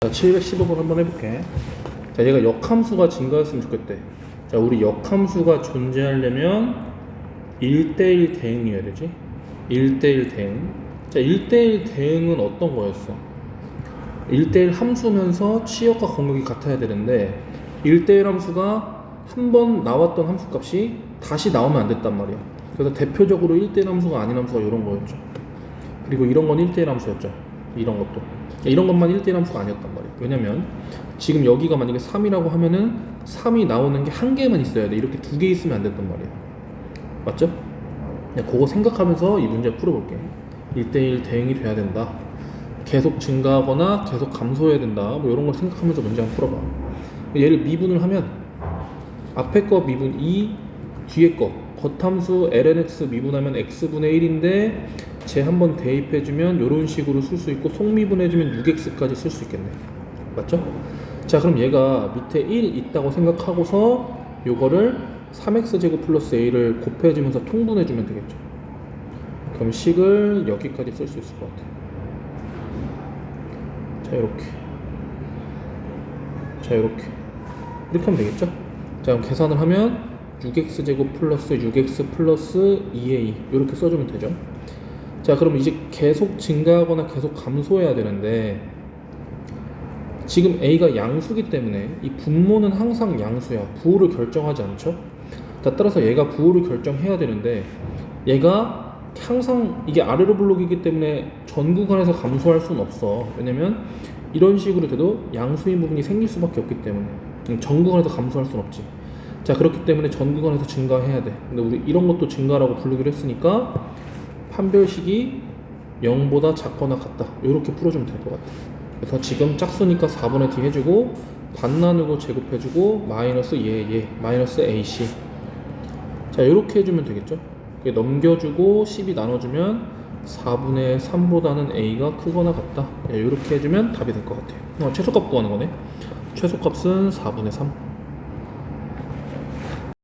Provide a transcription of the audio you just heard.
자, 715번 한번 해볼게. 자, 얘가 역함수가 증가했으면 좋겠대. 자, 우리 역함수가 존재하려면 1대1 대응이어야 되지. 1대1 대응. 자, 1대1 대응은 어떤 거였어? 1대1 함수면서 치역과 공역이 같아야 되는데 1대1 함수가 한 번 나왔던 함수 값이 다시 나오면 안 됐단 말이야. 그래서 대표적으로 1대1 함수가 아닌 함수가 이런 거였죠. 그리고 이런 건 1대1 함수였죠. 이런 것도. 이런 것만 1대1 함수가 아니었단 말이에요. 왜냐면 지금 여기가 만약에 3이라고 하면은 3이 나오는 게 한 개만 있어야 돼. 이렇게 두 개 있으면 안 됐단 말이에요. 맞죠? 그거 생각하면서 이 문제 풀어볼게. 1대1 대응이 돼야 된다. 계속 증가하거나 계속 감소해야 된다. 뭐 이런 걸 생각하면서 문제 한번 풀어봐. 얘를 미분을 하면 앞에 거 미분 2, 뒤에 거 겉함수 lnx 미분하면 x분의 1인데 쟤 한번 대입해주면 이런 식으로 쓸 수 있고 속미분해주면 6x까지 쓸 수 있겠네. 맞죠? 자 그럼 얘가 밑에 1 있다고 생각하고서 요거를 3x제곱 플러스 a를 곱해주면서 통분해주면 되겠죠. 그럼 식을 여기까지 쓸 수 있을 것 같아. 자 이렇게. 자 이렇게. 이렇게 하면 되겠죠? 자 그럼 계산을 하면 6x제곱 플러스 6x 플러스 2a 이렇게 써주면 되죠 자 그럼 이제 계속 증가하거나 계속 감소해야 되는데 지금 a가 양수기 때문에 이 분모는 항상 양수야. 부호를 결정하지 않죠? 자 따라서 얘가 부호를 결정해야 되는데 얘가 항상 이게 아래로 블록이기 때문에 전 구간에서 감소할 수는 없어. 왜냐면 이런 식으로 돼도 양수인 부분이 생길 수밖에 없기 때문에. 음, 전 구간에서 감소할 수는 없지. 자 그렇기 때문에 전 구간에서 증가해야 돼. 근데 우리 이런 것도 증가라고 부르기로 했으니까 판별식이 0보다 작거나 같다. 이렇게 풀어주면 될 것 같아. 그래서 지금 짝수니까 4분의 d 해주고 반 나누고 제곱해주고 마이너스 얘, 얘 마이너스 ac 자 이렇게 해주면 되겠죠? 넘겨주고 10이 나눠주면 4분의 3보다는 a가 크거나 같다. 이렇게 해주면 답이 될 것 같아요. 어, 최소값 구하는 거네. 최소값은 4분의 3